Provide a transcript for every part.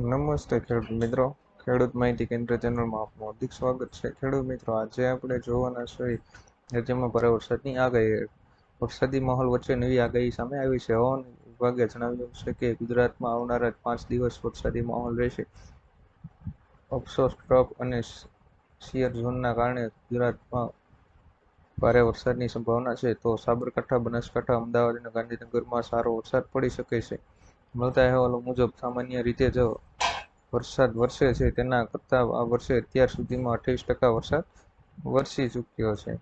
નમસ્તે ખેડૂત મિત્રો. ખેડૂત માહિતી કેન્દ્ર ચેનલમાં આપનું હાર્દિક સ્વાગત છે. ખેડૂત મિત્રો, આજે આપણે જોવાના છીએ રાજ્યમાં ભારે વરસાદની આગાહી વરસાદી માહોલ વચ્ચે નવી આગાહી સામે આવી છે. હવામાન વિભાગે જણાવ્યું છે કે ગુજરાતમાં આવનારા પાંચ દિવસ વરસાદી માહોલ રહેશે. અફસોસ ટ્રફ અને શિયર ઝોનના કારણે ગુજરાતમાં ભારે વરસાદની સંભાવના છે. તો સાબરકાંઠા, બનાસકાંઠા, અમદાવાદ અને ગાંધીનગરમાં સારો વરસાદ પડી શકે છે. મળતા અહેવાલો મુજબ સામાન્ય રીતે જ વરસાદ વરસે છે. તેના કરતાં આ વર્ષે અત્યાર સુધીમાં અઠ્યાવીસ ટકા વરસાદ વરસી ચૂક્યો છે.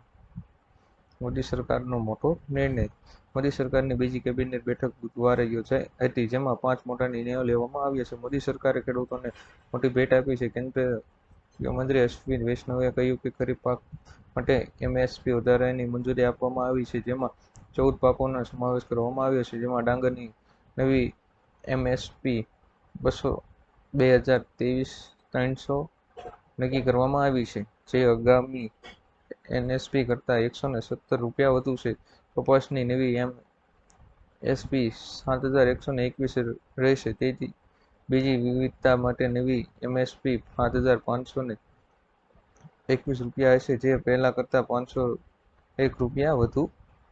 મોદી સરકારનો મોટો નિર્ણય. મોદી સરકારની બીજી કેબિનેટ બેઠક બુધવારે યોજાઈ હતી, જેમાં પાંચ મોટા નિર્ણયો લેવામાં આવ્યા છે. મોદી સરકારે ખેડૂતોને મોટી ભેટ આપી છે. કેન્દ્રીય મંત્રી અશ્વિન વૈષ્ણવે કહ્યું કે ખરીફ પાક માટે એમએસપી વધારાની મંજૂરી આપવામાં આવી છે, જેમાં ચૌદ પાકોનો સમાવેશ કરવામાં આવ્યો છે, જેમાં ડાંગરની નવી એમએસપી બસો બે હજાર ત્રેવીસ ત્રણસો નક્કી કરવામાં આવી છે. જે આગામી એનએસપી કરતાં એકસો ને સત્તર રૂપિયા વધુ છે. કપાસની નવી એમ એસપી સાત હજાર એકસો ને એકવીસ રહેશે. તેથી બીજી વિવિધતા માટે નવી એમએસપી સાત હજાર પાંચસો ને એકવીસ રૂપિયા હશે. જે પહેલાં કરતાં પાંચસો એક રૂપિયા વધુ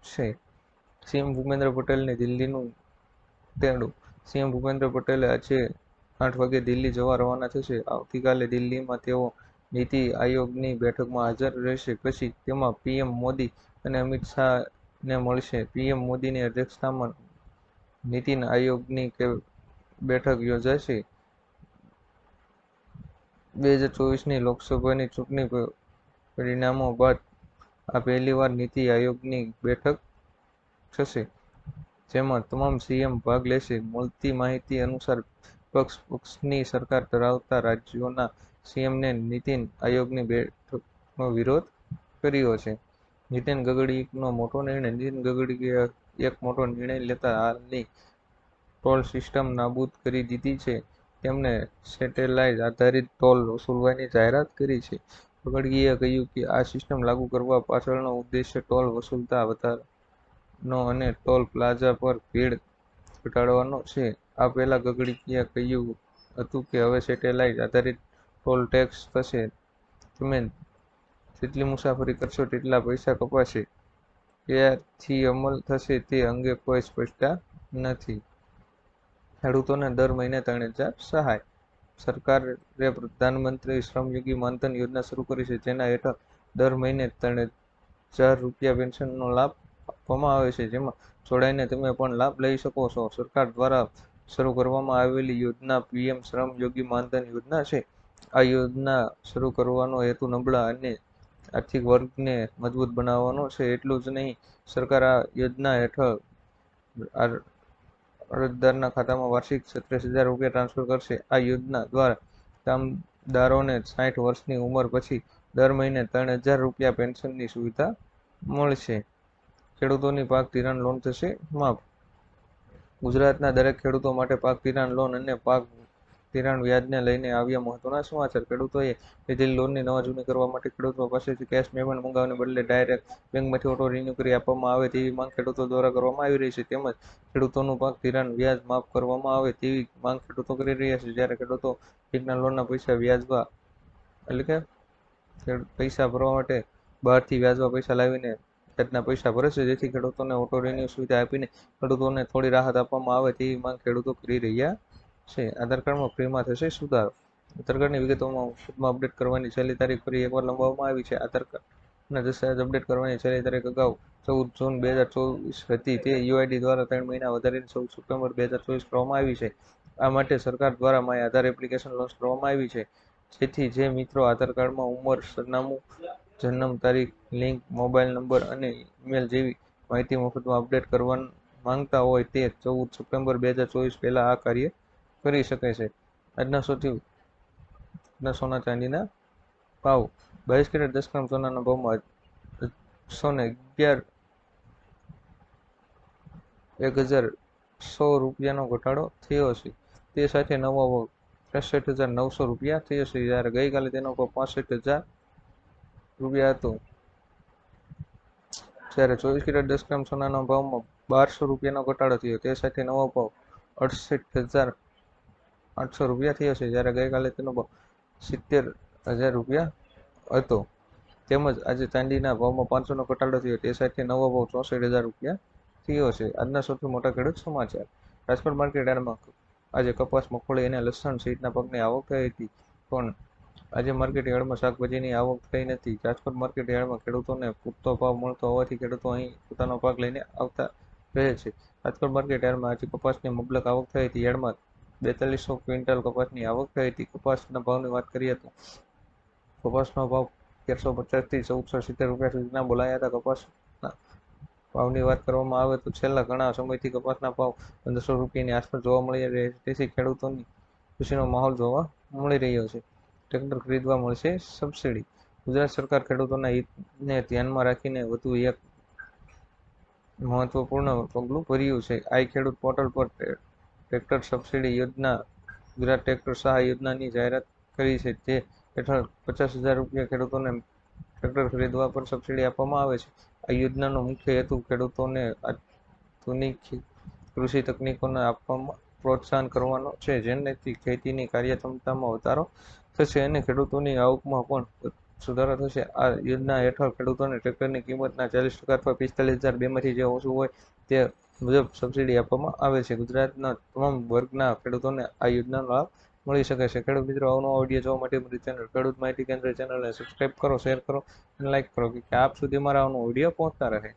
છે. સીએમ ભૂપેન્દ્ર પટેલને દિલ્હીનું તેડું સીએમ ભૂપેન્દ્ર પટેલે આજે આઠ વાગે દિલ્હી જવા રવાના થશે. આવતીકાલે દિલ્હીમાં તેઓ નીતિ આયોગની બેઠકમાં હાજર રહેશે. પછી તેમાં પીએમ મોદી અને અમિત શાહને મળશે. પીએમ મોદીની અધ્યક્ષતામાં નીતિ આયોગની બેઠક યોજાશે. બે હજાર ચોવીસની લોકસભાની ચૂંટણી પરિણામો બાદ આ પહેલીવાર નીતિ આયોગની બેઠક થશે. જેમાં તમામ સીએમ ભાગ લેશે. મળતી માહિતી અનુસાર પક્ષ પક્ષની સરકાર ધરાવતા રાજ્યોના સીએમને નીતિન આયોગની બેઠકનો વિરોધ કર્યો છે. નીતિન ગગડીનો મોટો નિર્ણય. નીતિન ગગડીએ એક મોટો નિર્ણય લેતા હાલની ટોલ સિસ્ટમ નાબૂદ કરી દીધી છે. તેમણે સેટેલાઇટ આધારિત ટોલ વસૂલવાની જાહેરાત કરી છે. ગગડીએ કહ્યું કે આ સિસ્ટમ લાગુ કરવા પાછળનો ઉદ્દેશ્ય ટોલ વસૂલતા વધારવાનો અને ટોલ પ્લાઝા પર ભીડ ઘટાડવાનો છે. આ પહેલા ગડકરીએ કહ્યું હતું કે હવે સેટેલાઇટ આધારિત ટોલ ટેક્સ થશે. તમે જેટલી મુસાફરી કરશો તેટલા પૈસા કપાશે. ક્યારથી અમલ થશે તે અંગે કોઈ સ્પષ્ટતા નથી. ખેડૂતોને દર મહિને ત્રણ હજાર સહાય. સરકારે પ્રધાનમંત્રી શ્રમયોગી માનધન યોજના શરૂ કરી છે. જેના હેઠળ દર મહિને ત્રણ હજાર રૂપિયા પેન્શનનો લાભ આપવામાં આવે છે. જેમાં જોડાઈને તમે પણ લાભ લઈ શકો છો. સરકાર દ્વારા શરૂ કરવામાં આવેલી યોજના પીએમ શ્રમ યોગી માનધન યોજના છે. આ યોજના શરૂ કરવાનો હેતુ નબળા અને આર્થિક વર્ગને મજબૂત બનાવવાનો છે. એટલું જ નહીં, સરકાર આ યોજના હેઠળ અરજદારના ખાતામાં વાર્ષિક છત્રીસ હજાર રૂપિયા ટ્રાન્સફર કરશે. આ યોજના દ્વારા કામદારોને સાઠ વર્ષની ઉંમર પછી દર મહિને ત્રણ હજાર રૂપિયા પેન્શનની સુવિધા મળશે. ખેડૂતોની પાક ધિરાણ લોન થશે? માફ. ગુજરાતના દરેક ખેડૂતો માટે પાક ધિરાણ લોન અને પાક ધિરાણ વ્યાજને લઈને આવ્યા મહત્વના સમાચાર. ખેડૂતોએ લીધેલી લોનની નવા જૂની કરવા માટે ખેડૂતો પાસેથી કેશ પેમેન્ટ મંગાવવાને બદલે ડાયરેક્ટ બેંકમાંથી ઓટો રિન્યુ કરી આપવામાં આવે તેવી માંગ ખેડૂતો દ્વારા કરવામાં આવી રહી છે. તેમજ ખેડૂતોનું પાક ધિરાણ વ્યાજ માફ કરવામાં આવે તેવી માંગ ખેડૂતો કરી રહ્યા છે. જ્યારે ખેડૂતો બેંકના લોનના પૈસા વ્યાજવા એટલે કે પૈસા ભરવા માટે બહારથી વ્યાજવા પૈસા લાવીને વ્યાજના પૈસા ભરે છે, જેથી ખેડૂતોને ઓટો રિન્યુ સુવિધા આપીને ખેડૂતોને થોડી રાહત આપવામાં આવે તેવી માંગ ખેડૂતો કરી રહ્યા છે. આધાર કાર્ડમાં ફ્રીમાં થશે સુધારો. આધાર કાર્ડની વિગતોમાં ખુદમાં અપડેટ કરવાની છેલ્લી તારીખ ફરી એકવાર લંબાવવામાં આવી છે. આધાર કાર્ડના દસ્તાવેજ અપડેટ કરવાની છેલ્લી તારીખ અગાઉ ચૌદ જૂન બે હજાર ચોવીસ હતી. તે યુઆઈડી દ્વારા ત્રણ મહિના વધારીને ચૌદ સપ્ટેમ્બર બે હજાર ચોવીસ કરવામાં આવી છે. આ માટે સરકાર દ્વારા માય આધાર એપ્લિકેશન લોન્ચ કરવામાં આવી છે. જેથી જે મિત્રો આધાર કાર્ડમાં ઉંમર, સરનામું જન્મ તારીખ, લિંક, મોબાઈલ નંબર અને ઈમેલ જેવી માહિતી મફતમાં અપડેટ કરવા માંગતા હોય તે ચૌદ સપ્ટેમ્બર બે હજાર ચોવીસ પહેલાં આ કાર્ય કરી શકે છે. આજના સૌથી સોના ચાંદીના ભાવ. બાવીસ કેરેટ દસ ગ્રામ સોનાના ભાવમાં સો ને અગિયાર એક હજાર સો રૂપિયાનો ઘટાડો થયો છે. તે સાથે નવો ત્રેસઠ હજાર નવસો રૂપિયા થયો છે. જ્યારે ગઈકાલે તેનો ભાવ પાસઠ હજાર રૂપિયા હતો. જ્યારે ચોવીસ કેરેટ દસ ગ્રામ સોનાના ભાવમાં બારસો રૂપિયાનો ઘટાડો થયો. તે સાથે નવો ભાવ અડસઠ હજાર આઠસો રૂપિયા થયો છે. જ્યારે ગઈકાલે તેનો ભાવ સિત્તેર હજાર રૂપિયા હતો. તેમજ આજે ચાંદીના ભાવમાં પાંચસોનો ઘટાડો થયો. તે સાથે નવો ભાવ ચોસઠ હજાર રૂપિયા થયો છે. આજના સૌથી મોટા ખેડૂત સમાચાર. રાજકોટ માર્કેટ યાર્ડમાં આજે કપાસ મગફળી અને લસણ સહિતના પાકની આવક થઈ હતી. પણ આજે માર્કેટ યાર્ડમાં શાકભાજીની આવક થઈ નથી. રાજકોટ માર્કેટ યાર્ડમાં ખેડૂતોને પૂરતો ભાવ મળતો હોવાથી ખેડૂતો અહીં પોતાનો પાક લઈને આવતા રહે છે. રાજકોટ માર્કેટ યાર્ડમાં આજે કપાસની મબલક આવક થઈ હતી. યાર્ડમાં બેતાલીસો ક્વિન્ટલ કપાસની આવક થઈ હતી. કપાસના ભાવની વાત કરીએ તો કપાસનો ભાવ તેરસો પચાસથી ચૌદસો સિત્તેર રૂપિયા સુધીના બોલાયા હતા. કપાસના ભાવની વાત કરવામાં આવે તો છેલ્લા ઘણા સમયથી કપાસના ભાવ પંદરસો રૂપિયાની આસપાસ જોવા મળી રહે છે. તેથી ખેડૂતોની ખુશીનો માહોલ જોવા મળી રહ્યો છે. ટ્રેક્ટર ખરીદવા મળશે સબસિડી ગુજરાત સરકાર ખેડૂતોના હિતને ધ્યાનમાં રાખીને વધુ એક મહત્વપૂર્ણ પગલું ભર્યું છે. આઈ ખેડૂત પોર્ટલ પર ટ્રેક્ટર સબસિડી યોજના, ગુજરાત ટ્રેક્ટર સહાય યોજનાની જાહેરાત કરી છે, જે હેઠળ પચાસ હજાર રૂપિયા ખેડૂતોને ટ્રેક્ટર ખરીદવા પર સબસિડી આપવામાં આવે છે. આ યોજનાનો મુખ્ય હેતુ ખેડૂતોને આધુનિક કૃષિ તકનીકોને આપવામાં પ્રોત્સાહન કરવાનો છે, જેનાથી ખેતીની કાર્યક્ષમતામાં વધારો થશે અને ખેડૂતોની આવકમાં પણ સુધારો થશે. આ યોજના હેઠળ ખેડૂતોને ટ્રેક્ટરની કિંમતના ચાલીસ ટકા અથવા પિસ્તાલીસ હજાર બેમાંથી જે ઓછું હોય તે મુજબ સબસિડી આપવામાં આવે છે. ગુજરાતના તમામ વર્ગના ખેડૂતોને આ યોજનાનો લાભ મળી શકે છે. ખેડૂત મિત્રો, આવનો વીડિયો જોવા માટે મારી ચેનલ ખેડૂત માહિતી કેન્દ્ર ચેનલને સબસ્ક્રાઇબ કરો શેર કરો અને લાઇક કરો કે આપ સુધી મારા આવનો વીડિયો પહોંચતા રહે.